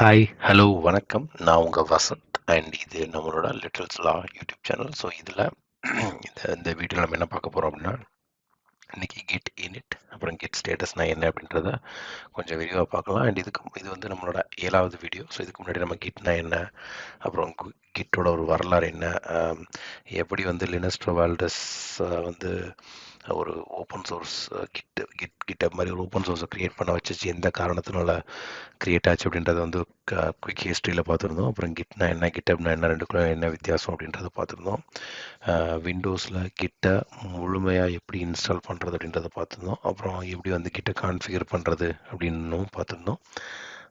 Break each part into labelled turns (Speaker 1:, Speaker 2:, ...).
Speaker 1: Hi, hello, வணக்கம். நான் உங்கள் வசந்த் அண்ட் இது நம்மளோட லிட்டில்ஸ் லா யூடியூப் சேனல். ஸோ இதில் இந்த இந்த வீடியோ நம்ம என்ன பார்க்க போகிறோம் அப்படின்னா, இன்றைக்கி கெட் இனிட் அப்புறம் கெட் ஸ்டேட்டஸ்னா என்ன அப்படின்றத கொஞ்சம் விரிவாக பார்க்கலாம். அண்ட் இதுக்கு இது வந்து நம்மளோட ஏழாவது வீடியோ. ஸோ இதுக்கு முன்னாடி நம்ம கிட்னா என்ன, அப்புறம் கிட்டோட ஒரு வரலாறு என்ன, எப்படி வந்து லினஸ் டோவால்டஸ் வந்து ஒரு open source git git GitHub மாதிரி ஒரு ஓப்பன் சோர்ஸை க்ரியேட் பண்ண வச்சிச்சு எந்த காரணத்தினால க்ரியேட் ஆச்சு அப்படின்றத வந்து க குயிக் பார்த்துருந்தோம். அப்புறம் கிட்னா என்ன, கிட்டப்னா என்ன, 2க்கும் என்ன வித்தியாசம் அப்படின்றத பார்த்துருந்தோம். விண்டோஸில் விண்டோஸ்ல கிட்ட எப்படி இன்ஸ்டால் பண்ணுறது அப்படின்றத பார்த்துருந்தோம். அப்புறம் எப்படி வந்து கிட்ட கான்ஃபிகர் பண்ணுறது அப்படின்னும் பார்த்துருந்தோம்.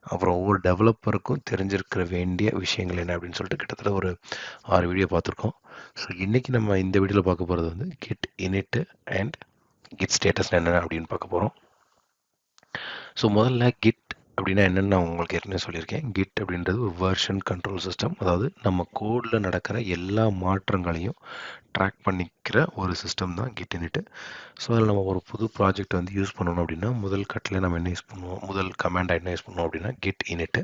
Speaker 1: அப்புறம் ஒவ்வொரு டெவலப்பருக்கும் தெரிஞ்சிருக்க வேண்டிய விஷயங்கள் என்ன அப்படின்னு சொல்லிட்டு கிட்டத்தட்ட ஒரு ஆறு வீடியோ பார்த்துருக்கோம். ஸோ இன்றைக்கி நம்ம இந்த வீடியோவில் பார்க்க போகிறது வந்து git init and git status என்னென்ன அப்படின்னு பார்க்க போகிறோம் ஸோ முதல்ல கிட் அப்படின்னா என்னென்னு நான் உங்களுக்கு ஏற்கனவே சொல்லியிருக்கேன். கிட் அப்படின்றது ஒரு வெர்ஷன் கண்ட்ரோல் சிஸ்டம். அதாவது நம்ம கோடில் நடக்கிற எல்லா மாற்றங்களையும் ட்ராக் பண்ணிக்கிற ஒரு சிஸ்டம் தான் கிட் இனிட். ஸோ அதில் நம்ம ஒரு புது ப்ராஜெக்ட் வந்து யூஸ் பண்ணணும் அப்படின்னா, முதல் கட்டில் நம்ம என்ன யூஸ் பண்ணுவோம், முதல் கமாண்டா என்ன யூஸ் பண்ணுவோம் அப்படின்னா கிட் இனிட்டு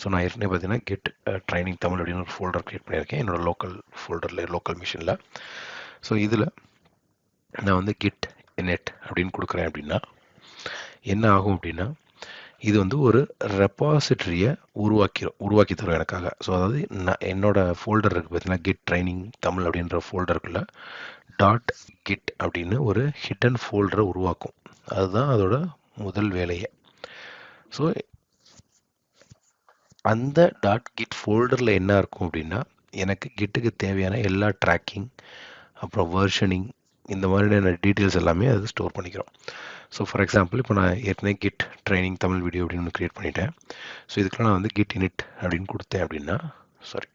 Speaker 1: ஸோ நான் ஏற்கனவே பார்த்தீங்கன்னா கிட் ட்ரைனிங் தமிழ் அப்படின்னு ஒரு ஃபோல்டர் கிரியேட் பண்ணியிருக்கேன். என்னோட லோக்கல் ஃபோல்டரில் லோக்கல் மிஷினில் ஸோ இதில் நான் வந்து கிட் இனிட் அப்படின்னு கொடுக்குறேன் அப்படின்னா, என்ன ஆகும் அப்படின்னா, இது வந்து ஒரு ரெப்பாசிட்ரியை உருவாக்கிரும் உருவாக்கி தரும் எனக்காக. ஸோ அதாவது நான் என்னோடய ஃபோல்டர் இருக்குது பார்த்தீங்கன்னா கிட் ட்ரைனிங் தமிழ் அப்படின்ற ஃபோல்டருக்குள்ள டாட் கிட் அப்படின்னு ஒரு ஹிட்டன் ஃபோல்டரை உருவாக்கும். அதுதான் அதோட முதல் வேலையை ஸோ அந்த டாட் கிட் ஃபோல்டரில் என்ன இருக்கும் அப்படின்னா, எனக்கு கிட்டுக்கு தேவையான எல்லா ட்ராக்கிங், அப்புறம் வெர்ஷனிங் இந்த மாதிரியான டீட்டெயில்ஸ் எல்லாமே அது ஸ்டோர் பண்ணிக்கிறோம். ஸோ ஃபார் எக்ஸாம்பிள் இப்போ நான் ஏற்கனவே கிட் ட்ரைனிங் தமிழ் வீடியோ அப்படின்னு ஒன்று க்ரியேட் பண்ணிட்டேன். ஸோ இதுக்கெலாம் நான் வந்து கிட் இனிட் அப்படின்னு கொடுத்தேன் அப்படின்னா சாரி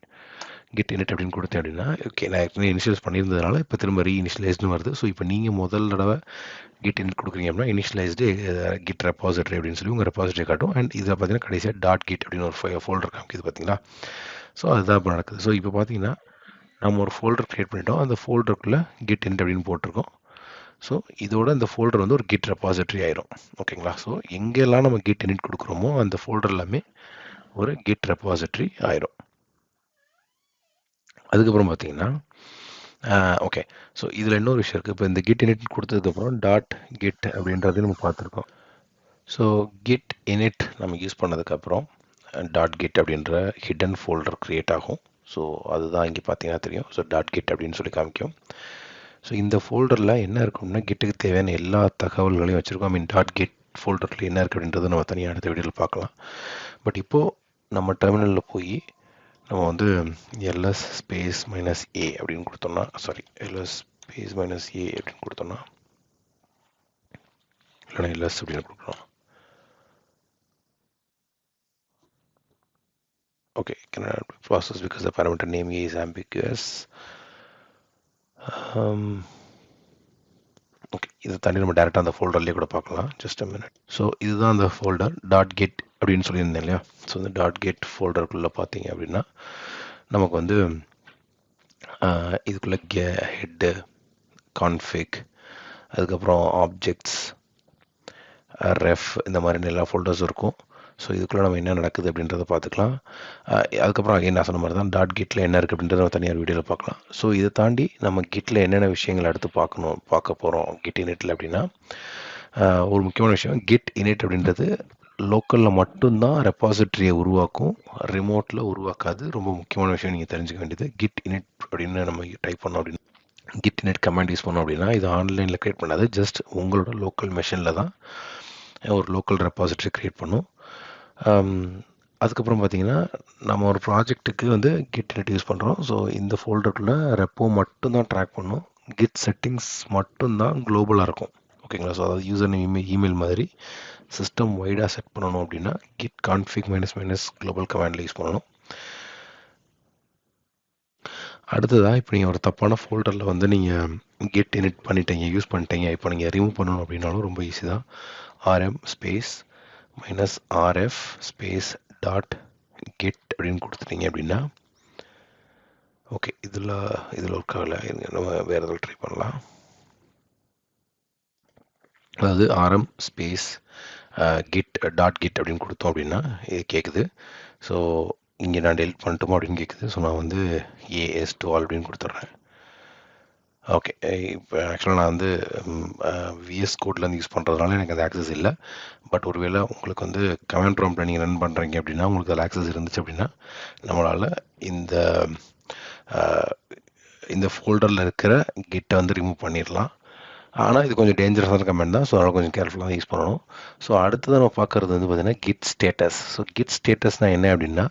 Speaker 1: கிட் இனிட் அப்படின்னு கொடுத்தேன் அப்படின்னா, ஓகே நான் ஏற்கனவே இனிஷியலைஸ் பண்ணியிருந்ததுனால இப்போ திரும்ப ரீ இனிஷியலைஸ்னு வருது. ஸோ இப்போ நீங்கள் முதல் தடவை கிட் இனிட் கொடுக்குறீங்க அப்படின்னா, இனிஷியலைஸ்டு கிட் ரெபாசிட்டரி அப்படின்னு சொல்லி உங்கள் ரெபாசிட்டரிய காட்டும். அண்ட் இதில் பார்த்தீங்கன்னா கடைசியாக டாட் கிட் அப்படின்னு ஒரு ஃபோல்டர் காமிக்குது பார்த்தீங்களா? ஸோ அதுதான் இப்போ நடக்குது. ஸோ இப்போ பார்த்தீங்கன்னா, நம்ம ஒரு ஃபோல்டர் க்ரியேட் பண்ணிட்டோம். அந்த ஃபோல்டருக்குள்ளே கிட் இன்ட் அப்படின்னு போட்டிருக்கோம். ஸோ இதோட அந்த ஃபோல்டர் வந்து ஒரு கிட் ரெபாசிட்டரி ஆயிரும். ஓகேங்களா? ஸோ எங்கெல்லாம் நம்ம கிட் இனிட் கொடுக்குறோமோ அந்த ஃபோல்டர் எல்லாமே ஒரு கிட் ரெப்பாசிட்டரி ஆயிரும். அதுக்கப்புறம் பார்த்தீங்கன்னா, ஓகே. ஸோ இதில் இன்னொரு விஷயம் இருக்குது இப்போ இந்த கிட் இனிட் கொடுத்ததுக்கப்புறம் டாட் கிட் அப்படின்றதையும் நம்ம பார்த்துருக்கோம். ஸோ கிட் இனிட் நம்ம யூஸ் பண்ணதுக்கப்புறம் டாட் கிட் அப்படின்ற ஹிடன் ஃபோல்டர் க்ரியேட் ஆகும். ஸோ அதுதான் இங்கே பார்த்தீங்கன்னா தெரியும். ஸோ டாட் கிட் அப்படின்னு சொல்லி காமிக்கும். ஸோ இந்த ஃபோல்டரில் என்ன இருக்கும்னா, கிட்டுக்கு தேவையான எல்லா தகவல்களையும் வச்சுருக்கோம் ஐ மீன் டாட் கிட் ஃபோல்டரில் என்ன இருக்குது அப்படின்றத நம்ம தனியாக அடுத்த வீடியோவில் பார்க்கலாம். பட் இப்போது நம்ம டெர்மினலில் போய் நம்ம வந்து எல்எஸ் ஸ்பேஸ் மைனஸ் ஏ அப்படின்னு கொடுத்தோம்னா sorry LS space minus A அப்படின்னு கொடுத்தோம்னா இல்லைன்னா எல்எஸ் அப்படின்னு கொடுக்குறோம் Okay, cannot process because the parameter name is ambiguous. Um, okay. இதை தாண்டி நம்ம டைரக்ட்டா அந்த ஃபோல்டர்லயே கூட பார்க்கலாம். Just a minute. ஸோ இதுதான் அந்த ஃபோல்டர் டாட் கெட் அப்படின்னு சொல்லியிருந்தேன் இல்லையா? ஸோ இந்த டாட் கெட் ஃபோல்டருக்குள்ள பார்த்தீங்க அப்படின்னா, நமக்கு வந்து இதுக்குள்ளே இதுக்குள்ள ஹெட்டு ஹெட், கான்ஃபிக் அதுக்கப்புறம் ஆப்ஜெக்ட்ஸ், ரெஃப் இந்த மாதிரி எல்லா ஃபோல்டர்ஸும் இருக்கும். ஸோ இதுக்குள்ளே நம்ம என்ன நடக்குது அப்படின்றத பார்த்துக்கலாம். அதுக்கப்புறம் அகைன் நான் சொன்ன மாதிரி தான் டாட் கிட்டில் என்ன இருக்குது அப்படின்றத நம்ம தனியார் வீடியோவில் பார்க்கலாம். ஸோ இதை தாண்டி நம்ம கிட்டில் என்னென்ன விஷயங்கள் அடுத்து பார்க்கணும் பார்க்க போகிறோம் கிட் இனிட்டில் அப்படின்னா, ஒரு முக்கியமான விஷயம் கிட் இனிட் அப்படின்றது லோக்கலில் மட்டும்தான் ரெப்பாசிட்ரியை உருவாக்கும். ரிமோட்டில் உருவாக்காது. ரொம்ப முக்கியமான விஷயம் நீங்கள் தெரிஞ்சுக்க வேண்டியது. கிட் இனிட் அப்படின்னு நம்ம டைப் பண்ணோம் அப்படின்னா, கிட் இனிட் கமெண்ட் யூஸ் பண்ணோம் அப்படின்னா, இது ஆன்லைனில் க்ரியேட் பண்ணாது. ஜஸ்ட் உங்களோட லோக்கல் மெஷினில் தான் ஒரு லோக்கல் ரெப்பாசிட்ரி க்ரியேட் பண்ணும். அதுக்கப்புறம் பார்த்தீங்கன்னா, நம்ம ஒரு ப்ராஜெக்ட்டுக்கு வந்து கிட் இனிட் யூஸ் பண்ணுறோம் ஸோ இந்த ஃபோல்டருக்குள்ளே ரெப்போ மட்டும்தான் ட்ராக் பண்ணும். கிட் செட்டிங்ஸ் மட்டும்தான் குளோபலாக இருக்கும். ஓகேங்களா? ஸோ அதாவது யூசர் நேம் இமெயில் மாதிரி சிஸ்டம் வைடாக செட் பண்ணணும் அப்படின்னா, git config minus minus global கமாண்டில் யூஸ் பண்ணணும். அடுத்ததாக இப்போ நீங்கள் ஒரு தப்பான ஃபோல்டரில் வந்து நீங்கள் கிட் இனிட் பண்ணிட்டீங்க, யூஸ் பண்ணிட்டீங்க. இப்போ நீங்கள் ரிமூவ் பண்ணணும் அப்படின்னாலும் ரொம்ப ஈஸி தான். RM space minus RF space dot git அப்படின்னு கொடுத்துட்டீங்க அப்படின்னா ஓகே. இதில் இதில் ஒர்க் ஆகல. நம்ம வேறு எதாவது ட்ரை பண்ணலாம். அதாவது RM space git dot git அப்படின்னு கொடுத்தோம் அப்படின்னா இது கேட்குது ஸோ இங்கே நான் டெலிட் பண்ணட்டுமா அப்படின்னு கேட்குது ஸோ நான் வந்து ஏஎஸ் டூ ஆல் அப்படின்னு கொடுத்துட்றேன் ஓகே இப்போ ஆக்சுவலாக நான் வந்து விஎஸ் கோட்லேருந்து யூஸ் பண்ணுறதுனால எனக்கு அந்த ஆக்சஸ் இல்லை. பட் ஒருவேளை உங்களுக்கு வந்து கமெண்ட் ப்ராம்ப்டில் நீங்கள் ரன் பண்ணுறீங்க அப்படின்னா உங்களுக்கு அதில் ஆக்சஸ் இருந்துச்சு அப்படின்னா நம்மளால் இந்த இந்த ஃபோல்டரில் இருக்கிற கிட்டை வந்து ரிமூவ் பண்ணிடலாம். ஆனால் இது கொஞ்சம் டேஞ்சரஸான கமெண்ட் தான். ஸோ அதனால் கொஞ்சம் கேர்ஃபுல்லாக யூஸ் பண்ணணும். ஸோ அடுத்தது நம்ம பார்க்குறது வந்து பார்த்திங்கன்னா கிட் ஸ்டேட்டஸ் ஸோ கிட் ஸ்டேட்டஸ்னால் என்ன அப்படின்னா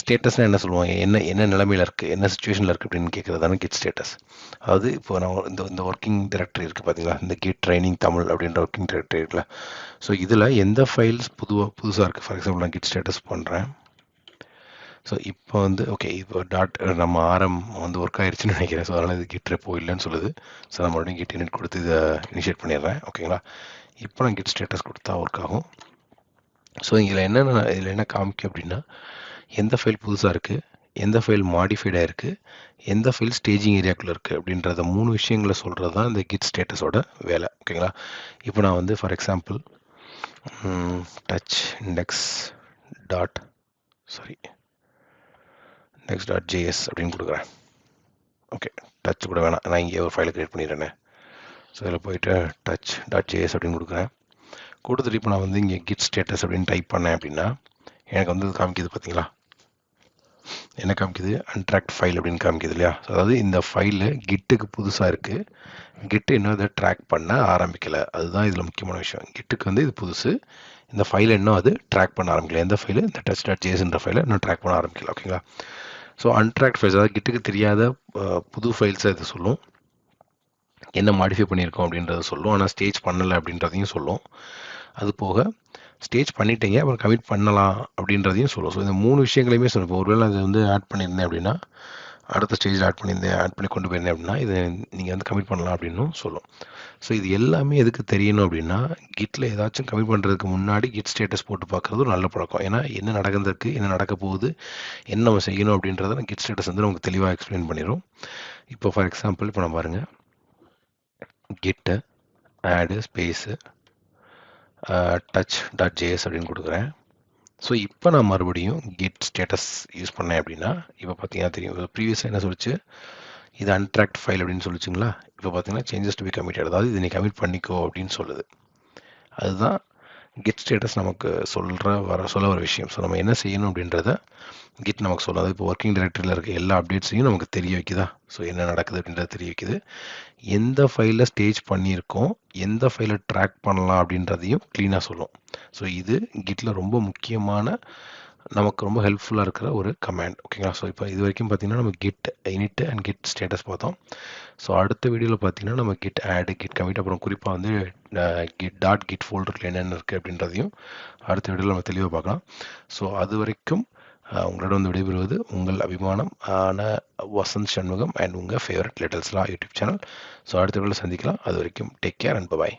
Speaker 1: ஸ்டேட்டஸ்னால் என்ன சொல்லுவாங்க? என்ன என்ன நிலைமையில் இருக்குது என்ன சுச்சுவேஷனில் இருக்குது அப்படின்னு கேட்குறது தானே கிட் ஸ்டேட்டஸ் அதாவது இப்போ நான் இந்த இந்த ஒர்க்கிங் டைரக்டரி இருக்குது பார்த்தீங்களா இந்த கிட் ட்ரைனிங் தமிழ் அப்படின்ற ஒர்க்கிங் டைரக்டரி இருக்குல்ல. ஸோ இதில் எந்த ஃபைல்ஸ் புதுவாக புதுசாக இருக்குது ஃபார் எக்ஸாம்பிள் நான் கிட் ஸ்டேட்டஸ் பண்ணுறேன் ஸோ இப்போ வந்து ஓகே இப்போ டாட் நம்ம ஆரம் வந்து ஒர்க் ஆயிடுச்சுன்னு நினைக்கிறேன். ஸோ அதனால் இது கிட் ரெப்போ இல்லைன்னு சொல்லுது. ஸோ நான் மறுபடியும் கிட் யூனிட் கொடுத்து இதை இனிஷியேட் பண்ணிடுறேன். ஓகேங்களா இப்போ நான் கிட் ஸ்டேட்டஸ் கொடுத்தா ஒர்க் ஆகும். ஸோ இதில் என்னென்ன இதில் என்ன காமிக்கும் அப்படின்னா எந்த ஃபைல் புதுசாக இருக்குது எந்த ஃபைல் மாடிஃபைடாக இருக்குது எந்த ஃபைல் ஸ்டேஜிங் ஏரியாக்குள்ளே இருக்குது அப்படின்றத மூணு விஷயங்களை சொல்கிறது தான் இந்த கிட் ஸ்டேட்டஸோட வேலை. ஓகேங்களா இப்போ நான் வந்து for example touch index dot sorry index dot JS அப்படின்னு கொடுக்குறேன். ஓகே டச் கூட வேணாம். நான் இங்கே ஒரு ஃபைலை க்ரியேட் பண்ணிடுறேனே. ஸோ இதில் போயிட்டு டச் டாட் ஜேஎஸ் அப்படின்னு கொடுக்குறேன். கொடுத்துட்டு இப்போ நான் வந்து இங்கே கிட் ஸ்டேட்டஸ் அப்படின்னு டைப் பண்ணேன் அப்படின்னா எனக்கு வந்து காமிக்குது பார்த்தீங்களா என்ன காமிக்குது? அன்ட்ராக்ட் ஃபைல் அப்படின்னு காமிக்குது இல்லையா? அதாவது இந்த ஃபைலு கிட்டுக்கு புதுசாக இருக்குது கிட்டு இன்னும் அதை ட்ராக் பண்ண ஆரம்பிக்கலை. அதுதான் இதில் முக்கியமான விஷயம். கிட்டுக்கு வந்து இது புதுசு. இந்த ஃபைலை இன்னும் அது ட்ராக் பண்ண ஆரம்பிக்கல. எந்த ஃபைலு இந்த டச் டாட் ஜேஸ்ன்ற ஃபைலை இன்னும் ட்ராக் பண்ண ஆரம்பிக்கல. ஓகேங்களா ஸோ அன்ட்ராக்ட் ஃபைல்ஸ் அதாவது கிட்டுக்கு தெரியாத புது ஃபைல்ஸை இது சொல்லும். என்ன மாடிஃபை பண்ணியிருக்கோம் அப்படின்றத சொல்லும். ஆனால் ஸ்டேஜ் பண்ணலை அப்படின்றதையும் சொல்லும். அது போக ஸ்டேஜ் பண்ணிட்டீங்க அப்புறம் கமிட் பண்ணலாம் அப்படின்றதையும் சொல்லும். ஸோ இந்த மூணு விஷயங்களையுமே சொல்லும் இப்போ ஒருவேளை அது வந்து ஆட் பண்ணியிருந்தேன் அப்படின்னா அடுத்த ஸ்டேஜில் ஆட் பண்ணியிருந்தேன் ஆட் பண்ணி கொண்டு போயிருந்தேன் அப்படின்னா இது நீங்கள் வந்து கமிட் பண்ணலாம் அப்படின்னும் சொல்லும். ஸோ இது எல்லாமே எதுக்கு தெரியணும் அப்படின்னா கிட்டில் ஏதாச்சும் கமிட் பண்ணுறதுக்கு முன்னாடி கிட் ஸ்டேட்டஸ் போட்டு பார்க்குறது ஒரு நல்ல பழக்கம். ஏன்னா என்ன நடந்திருக்கு என்ன நடக்க போகுது என்ன நம்ம செய்யணும் அப்படின்றத கிட் ஸ்டேட்டஸ் வந்து நமக்கு தெளிவாக எக்ஸ்பிளைன் பண்ணிடும் இப்போ ஃபார் எக்ஸாம்பிள் இப்போ நம்ம பாருங்கள் கிட்டு ஆடு ஸ்பேஸு டச் டாட் ஜேஎஸ் அப்படின்னு கொடுக்குறேன். ஸோ இப்போ நான் மறுபடியும் கிட் ஸ்டேட்டஸ் யூஸ் பண்ணேன் அப்படின்னா இப்போ பார்த்தீங்கன்னா தெரியும். ப்ரீவியஸாக என்ன சொல்லிச்சு? இது அன்ட்ராக்ட் ஃபைல் அப்படின்னு சொல்லிச்சுங்களா? இப்போ பார்த்தீங்கன்னா சேஞ்சஸ் டு பி கமிட்டட் அதாவது இது நீ கமிட் பண்ணிக்கோ அப்படின்னு சொல்லுது. அதுதான் கிட் ஸ்டேட்டஸ் நமக்கு சொல்கிற வர சொல்ல ஒரு விஷயம். ஸோ நம்ம என்ன செய்யணும் அப்படின்றத கிட் நமக்கு சொல்லாது இப்போ ஒர்க்கிங் டைரக்டரியில் இருக்க எல்லா அப்டேட்ஸையும் நமக்கு தெரிய வைக்குதா? ஸோ என்ன நடக்குது அப்படின்றத தெரிய வைக்குது. எந்த ஃபைலில் ஸ்டேஜ் பண்ணியிருக்கோம் எந்த ஃபைலை ட்ராக் பண்ணலாம் அப்படின்றதையும் க்ளீனாக சொல்லும். ஸோ இது கிட்டில் ரொம்ப முக்கியமான நமக்கு ரொம்ப ஹெல்ப்ஃபுல்லாக இருக்கிற ஒரு கமாண்ட் ஓகேங்களா ஸோ இப்போ இது வரைக்கும் பார்த்தீங்கன்னா நம்ம git init and git status பார்த்தோம். ஸோ அடுத்த வீடியோவில் பார்த்தீங்கன்னா நம்ம கிட் ஆடு கிட் கமிட் அப்புறம் குறிப்பாக வந்து கிட் டாட் கிட் ஃபோல்டரில் என்னென்ன இருக்குது அப்படின்றதையும் அடுத்த வீடியோவில் நம்ம தெளிவாக பார்க்கலாம். ஸோ அது வரைக்கும் உங்களோட வந்து விடைபெறுவது உங்கள் அபிமானம் ஆன வசந்த் சண்முகம் அண்ட் உங்கள் ஃபேவரட் லிட்டல்ஸ்லாம் யூடியூப் சேனல். ஸோ அடுத்த வீடியோவில் சந்திக்கலாம். அது வரைக்கும் டேக் கேர் அண்ட் பாய்